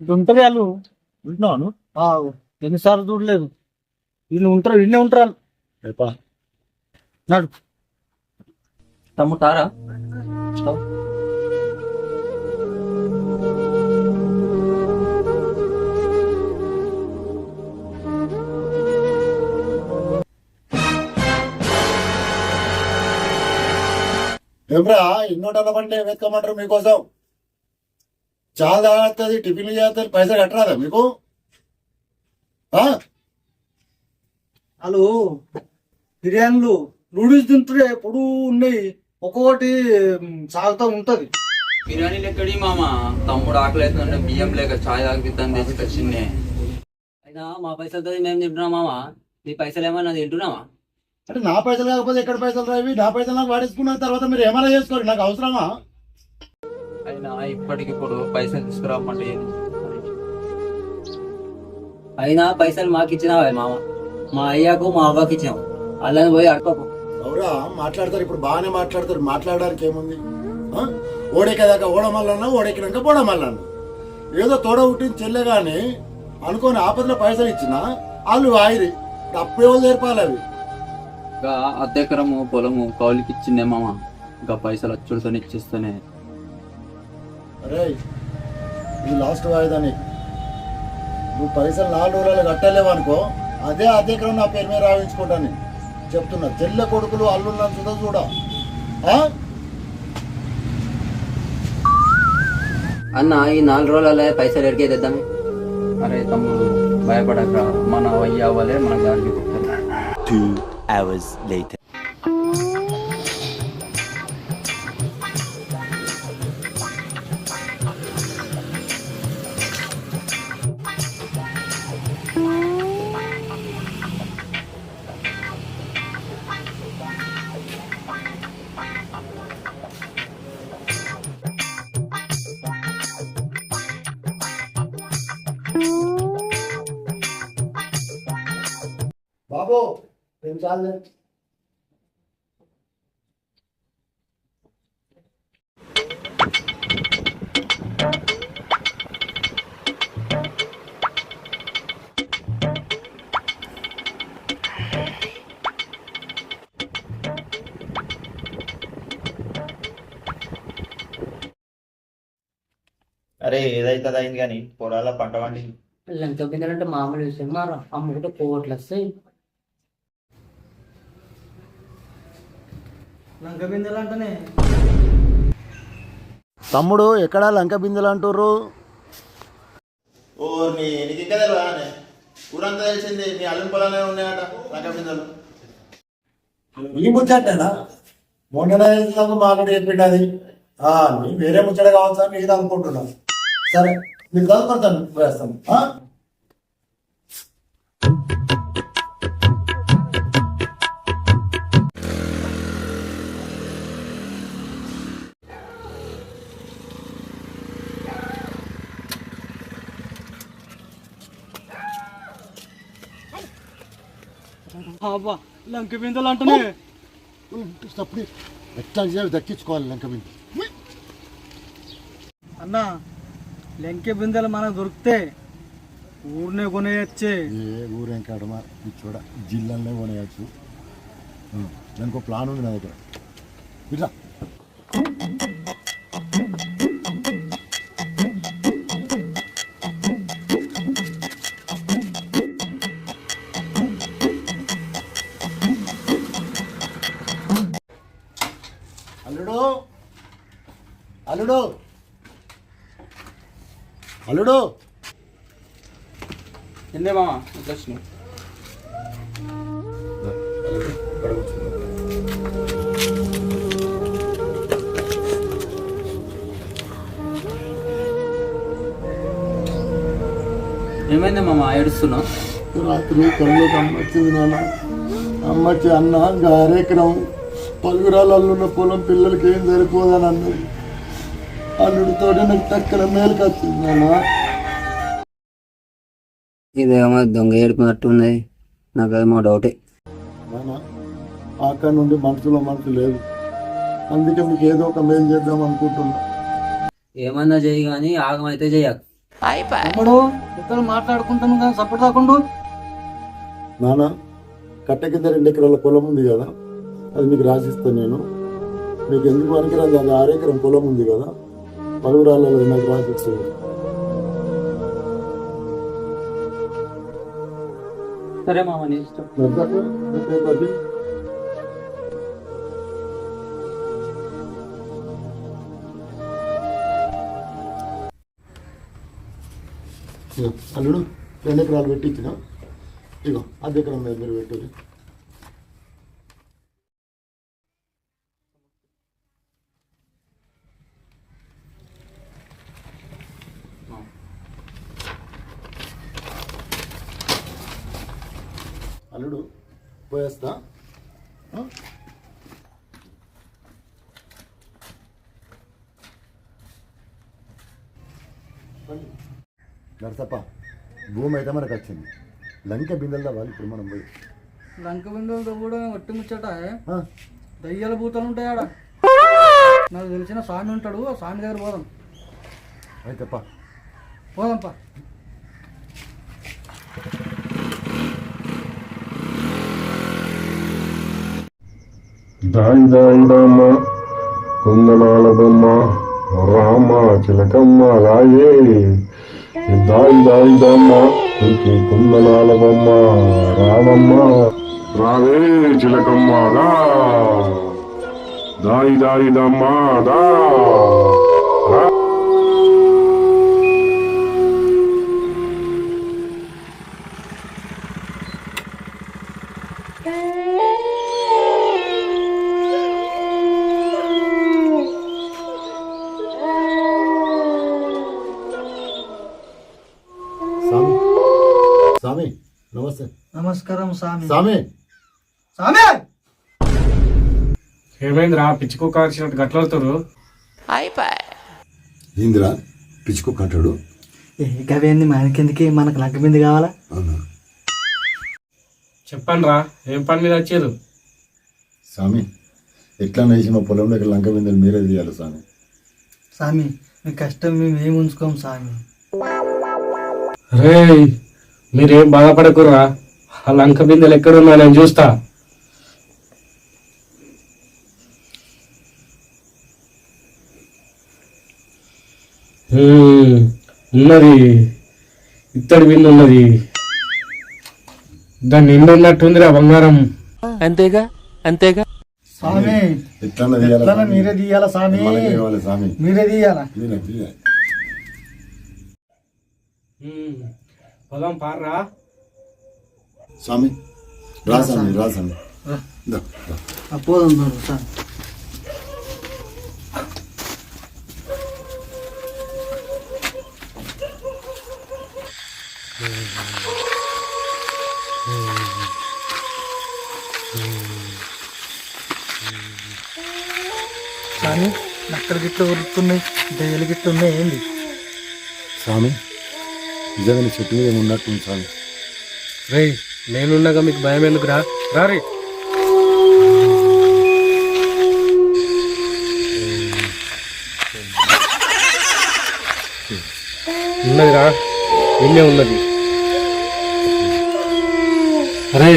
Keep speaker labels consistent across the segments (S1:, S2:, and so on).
S1: ఇటు ఉంటారు వాళ్ళు ఉంటున్నాను ఎన్నిసార్లు చూడలేదు. వీళ్ళు ఉంటారు వీళ్ళే ఉంటారు రేపా నడు.
S2: తమ్ముడు తారా?
S3: ఏమ్రా ఇన్నోటల బండి వెతకమంటారు మీకోసం? చాలా తాగుతుంది టిఫిన్లు చేస్తుంది పైసలు కట్టరాదా మీకు?
S1: వాళ్ళు బిర్యానీలు నూడిల్స్ తింటుంటే ఎప్పుడు ఉన్నాయి ఒక్కొక్కటి సాగుతూ ఉంటది.
S2: బిర్యానీ ఎక్కడి మామ తమ్ముడు ఆకలి అవుతుందంటే బియ్యం లేక చాయ్ తాగిపిద్దాం తీసుకొచ్చిండే.
S4: అయినా మా పైసలతో మేము తింటున్నాం మామ. నీ పైసలు ఏమన్నా తింటున్నావా?
S3: అంటే నా పైసలు కాకపోతే ఎక్కడ పైసలు రావి? నా పైసలు నాకు వాడేసుకున్న తర్వాత మీరు ఏమైనా చేసుకోరు నాకు అవసరమా?
S2: అయినా ఇప్పటికిప్పుడు పైసలు తీసుకురామంటే
S4: అయినా పైసలు మాకు ఇచ్చినావా మామ? మా అయ్యాకు మా అవ్వకి ఇచ్చాం వాళ్ళని పోయి అడుకోకు
S3: అవురా మాట్లాడతారు ఇప్పుడు బాగానే మాట్లాడతారు. మాట్లాడడానికి ఏముంది? ఆ? ఓడెక్కేదాకా ఓడమల్లన్నా ఓడెక్కినాక పోడమల్లన్నా ఏదో తోడ పుట్టిన చెల్లె గాని అనుకోని ఆపదలో పైసలు ఇచ్చినా వాళ్ళు వాయిరి అప్పుడే వాళ్ళు నేర్పాలి అవి?
S2: ఇంకా అద్దెకరము పొలము కౌలికి ఇచ్చిండే మామ. ఇంకా పైసలు అచ్చుడితో ఇచ్చేస్తేనే.
S3: అరే ఇది లాస్ట్ వాయిదా నీకు నువ్వు పైసలు నాలుగు రోజులు కట్టలేవు అనుకో అదే అదే క్రమం నా పేరు మీద రాయించుకుంటాను. చెప్తున్నా తెల్ల కొడుకులు అల్లున్నాను చూడ చూడ. ఆ?
S4: అన్న ఈ నాలుగు రోజులలో పైసలు ఎడికే తెద్దామే
S2: అరే తమ్ముడు భయపడక. మన అయ్య మన దానికి
S3: బాబు ఏం చాలే.
S5: అరే ఏదైతే అయింది కానీ పొలాల పంట వండి
S6: లంక బిందెలంటే మామూలు విషయం మరి? అమ్ముకుంటే కోట్లు వస్తాయి
S1: లంక బిందెలు అంటేనే
S3: తమ్ముడు ఎక్కడ లంక బిందెలు అంటుర్రు
S5: ఓ నీ నీకు ఇంకా తెలియదా ఊరంతా తెలిసింది పొలాలే ఉన్నాయట లంక బిందెలు.
S3: ఈ ముచ్చటేనా? మాట్లాడి చెప్పిండు అది వేరే ముచ్చట కావచ్చు అని నేను అనుకుంటున్నాను సరే మీకు చదువుకుంటాను వేస్తాను
S1: అబ్బా లంక బిందెలు అంటేనే
S3: అప్పుడు ఎట్లా చేయాలి దక్కించుకోవాలి లంక బిందె
S1: అన్న లంకె బిందెలు మనకు దొరికితే ఊరినే కొనేయచ్చే.
S3: ఏ ఊరేం కాడమా చూడ జిల్లాలో కొనేయచ్చు. దానికి ప్లాన్ ఉంది నా దగ్గర. ఇట్లా అల్లుడు. అల్లుడు.
S2: ఎందే మామ వచ్చినాయి ఏమైంది మామ ఏడుస్తున్నావు?
S3: రాత్రి కళ్ళకి అమ్మ వచ్చింది నాన్న అమ్మ వచ్చి అన్న గారెకరం పలుగురాలు అల్లున్న పొలం పిల్లలకి ఏం సరిపోదని అన్నది అల్లుడితో నాకు తక్కల మేలుకి వచ్చింది నాన్న.
S4: ఇదేమో దొంగ ఏడుపునట్టు ఉంది నాకేమో డౌటే.
S3: నాన్న అక్కడ నుండి మనసులో మనసు లేదు. అందుకే మీకు ఏదో ఒక మేలు చేద్దాం అనుకుంటున్నా.
S4: ఏమన్నా చెయ్యి కానీ ఆగమైతే చెయ్యకు.
S1: తమ్ముడు ఇద్దరు మాట్లాడుకుంటాను కానీ సపోర్ట్ కాకుండా.
S3: నాన్న కట్ట కింద రెండు ఎకరాల పొలం ఉంది కదా అది మీకు రాసిస్తాను నేను. మీకు ఎందుకు పనికిరాదు? అది ఆరెకరం పొలం ఉంది కదా. పలువురాళ్ళలో నాకు రాసిస్తాను
S2: సరే మామ నీ ఇష్టం.
S3: అల్లుడు రెండు ఎకరాలు పెట్టించిన ఇగో అర్ధ ఎకరం మీద మీరు పెట్టు అల్లుడు పోయేస్తా ఆ? నరసప్ప భూమి అయితే మనకు వచ్చింది. లంక బిందెల్లో వాళ్ళు ఇప్పుడు మనం పోయి.
S1: లంక బిందెలతో కూడా ఒట్టి ముచ్చట? దయ్యాల భూతాలు ఉంటాయి ఆడ. నాకు తెలిసిన స్వామి ఉంటాడు ఆ స్వామి దగ్గర పోదాం.
S3: అయితే పా.
S1: పోదాంపా
S7: దాయి దాయి రామ కుందనాల బొమ్మ రామ చిలకమ్మ రాయే దాయి దాయి దమ్మ ఇంకి కుందనాల బొమ్మ రామమ్మ రావే చిలకమ్మ రా దాయి దాయి దమ్మ దా
S3: స్వామి నమస్తే.
S1: నమస్కారం స్వామి.
S3: స్వామి!
S1: స్వామి!
S7: ఏమైందిరా? పిచ్చుకు కాల్చినట్టు గట్లవుతారు
S3: ఇందిరా పిచ్చుకు కట్టాడు
S1: గవేంది మనకెందుకు? మనకు లంక బింది కావాలా?
S3: అవునా?
S7: చెప్పండి రా ఏం పని మీద వచ్చేది
S3: స్వామి ఎట్లా వేసి మా పొలంలోకి లంక బిందెలు మీరే తీయాలి స్వామి.
S1: స్వామి మీ కష్టం మేము ఏమి ఉంచుకోం స్వామి?
S7: రే మీరేం బాధపడకురా ఆ లంక బిందెలు ఎక్కడున్నా నేను చూస్తా. ఉన్నది. ఇత్తడి బిందె ఉన్నది. దాన్ని నిండు ఉన్నట్టుందిరా బంగారం.
S8: అంతేగా? అంతేగా?
S1: స్వామి
S3: ఎట్లా?
S1: మీరే తీయాలా స్వామి? తీయాలా?
S7: పొలం పార్రా
S3: స్వామి రా. స్వామి రా. స్వామి
S1: పోదాం స్వామి స్వామి నక్కలు గిట్ల ఉరుకుతున్నాయి దయ్యలు గిట్ల ఉన్నాయి ఏంది
S3: స్వామి నిజంగా చెట్టు మీద ఉన్నట్టుంది స్వామి.
S7: రే నేనున్నాగా మీకు భయం ఎందుకురా? రారీ ఉన్నదిరా నిన్నే ఉన్నది. అరే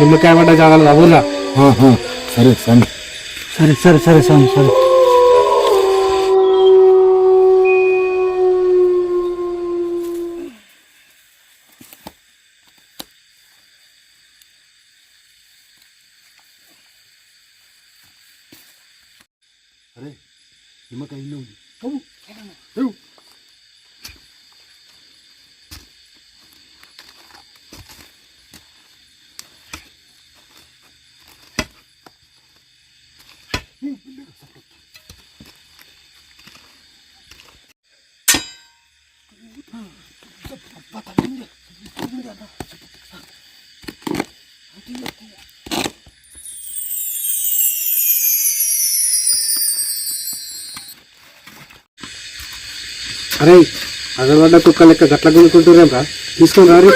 S7: నిమ్మకాయ పడ్డ జాగాలు అవునా
S3: సరే స్వామి.
S1: సరే సరే సరే స్వామి సరే.
S3: నిమ్మకాయ
S7: అరే అదనబడ్డ కుక్క లెక్క గట్ల కొనుక్కుంటున్నాం రా తీసుకొని రారి.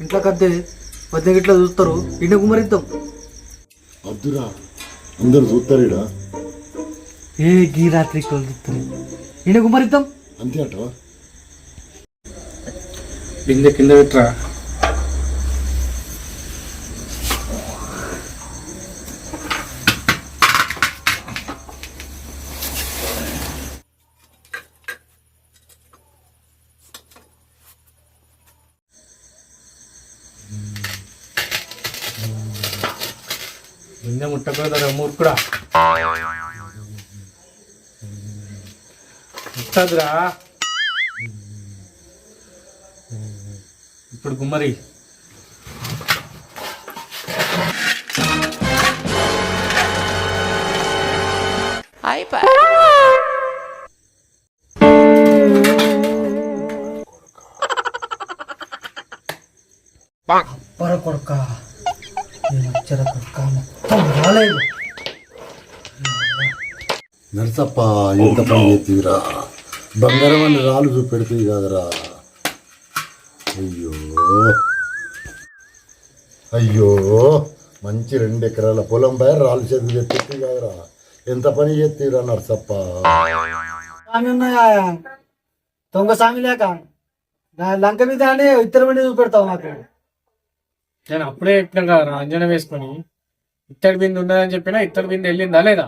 S1: ఇంట్లో కద్దే వద్ద గిట్లా చూస్తారు ఇండకు మరిద్దాం
S3: అబ్దురా అందరు చూస్తారీడా
S1: ఏ గీ రాత్రి చూస్తారు ఇంటి కుమరిద్దాం
S3: అంతే అట
S7: బిందె కింద పెట్టరా? బిందె ముట్టకూడదు మూర్ఖుడా ముట్టదురా ఇప్పుడు గుమ్మరి
S1: పర కొడుక నేను వచ్చర కొడుక మొత్తం రాలేదు.
S3: నరసప్ప ఎంత పని చేతివిరా బంగారం అని రాళ్ళు చూపెడుతుంది కదరా. అయ్యో. అయ్యో. మంచి రెండు ఎకరాల పొలం పై రాళ్ళు చేతులు తెప్పింది కదరా. ఎంత పని చేతివిరా నరసప్ప?
S1: స్వామి ఉన్నాయా? దొంగ స్వామి లేక? నా లంక మీద ఇతర మంది చూపెడతావు నాకు.
S7: నేను అప్పుడే చెప్పినా కదా అంజనం వేసుకొని. ఇత్తడి బిందె ఉన్నదని చెప్పినా ఇత్తడి బిందె వెళ్ళిందా లేదా?